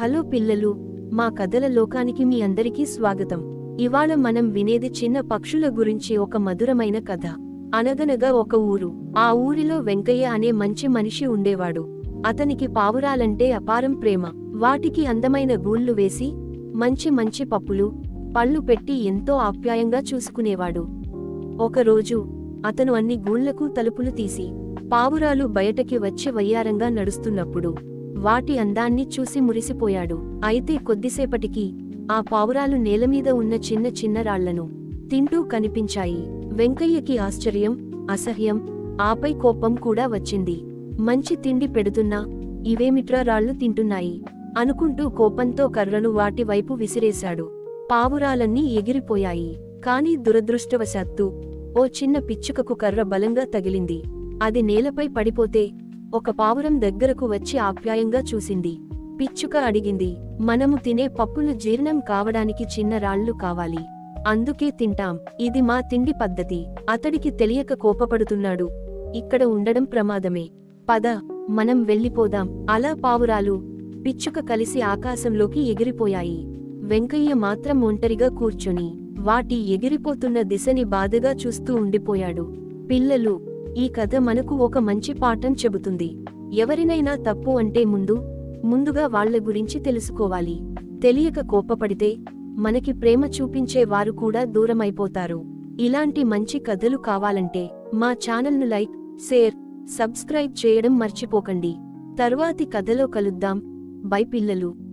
Hello పిల్లలు మా కథల లోకానికి మీ అందరికీ స్వాగతం. ఇవాళ మనం వినేది చిన్న పక్షుల గురించి ఒక మధురమైన కథ. అనగనగా ఒక ఊరు. ఆ ఊరిలో వెంకయ్య అనే మంచి మనిషి ఉండేవాడు. అతనికి పావురాలంటే అపారం ప్రేమ. వాటికి అందమైన గూళ్ళు వేసి మంచి మంచి పప్పులు పళ్ళు పెట్టి ఎంతో ఆప్యాయంగా చూసుకునేవాడు. ఒకరోజు అతను అన్ని గూళ్ళకు తలుపులు తీసి పావురాలు బయటకి వచ్చి వయ్యారంగా నడుస్తున్నప్పుడు వాటి అందాన్ని చూసి మురిసిపోయాడు. అయితే కొద్దిసేపటికి ఆ పావురాలు నేలమీద ఉన్న చిన్న చిన్న రాళ్ళను తింటూ కనిపించాయి. వెంకయ్యకి ఆశ్చర్యం అసహ్యం ఆపై కోపం కూడా వచ్చింది. మంచి తిండి పెడుతున్నా ఇవేమిట్రా రాళ్ళు తింటున్నాయి? అనుకుంటూ కోపంతో కర్రను వాటి వైపు విసిరేశాడు. పావురాలన్నీ ఎగిరిపోయాయి. కాని దురదృష్టవశాత్తు ఓ చిన్న పిచ్చుకకు కర్ర బలంగా తగిలింది. అది నేలపై పడిపోతే ఒక పావురం దగ్గరకు వచ్చి ఆప్యాయంగా చూసింది. పిచ్చుక అడిగింది మనము తినే పప్పులు జీర్ణం కావడానికి చిన్న రాళ్ళు కావాలి. అందుకే తింటాం. ఇది మా తిండి పద్ధతి. అతడికి తెలియక కోపపడుతున్నాడు. ఇక్కడ ఉండడం ప్రమాదమే. పద మనం వెళ్ళిపోదాం. అలా పావురాలు పిచ్చుక కలిసి ఆకాశంలోకి ఎగిరిపోయాయి. వెంకయ్య మాత్రం ఒంటరిగా కూర్చొని వాటి ఎగిరిపోతున్న దిశని బాధగా చూస్తూ ఉండిపోయాడు. పిల్లలు ఈ కథ మనకు ఒక మంచి పాఠం చెబుతుంది. ఎవరినైనా తప్పు అంటే ముందు ముందుగా వాళ్ళ గురించి తెలుసుకోవాలి. తెలియక కోపపడితే మనకి ప్రేమ చూపించే వారు కూడా దూరమైపోతారు. ఇలాంటి మంచి కథలు కావాలంటే మా ఛానల్ను లైక్ షేర్ సబ్స్క్రైబ్ చేయడం మర్చిపోకండి. తర్వాతి కథలో కలుద్దాం. బై పిల్లలు.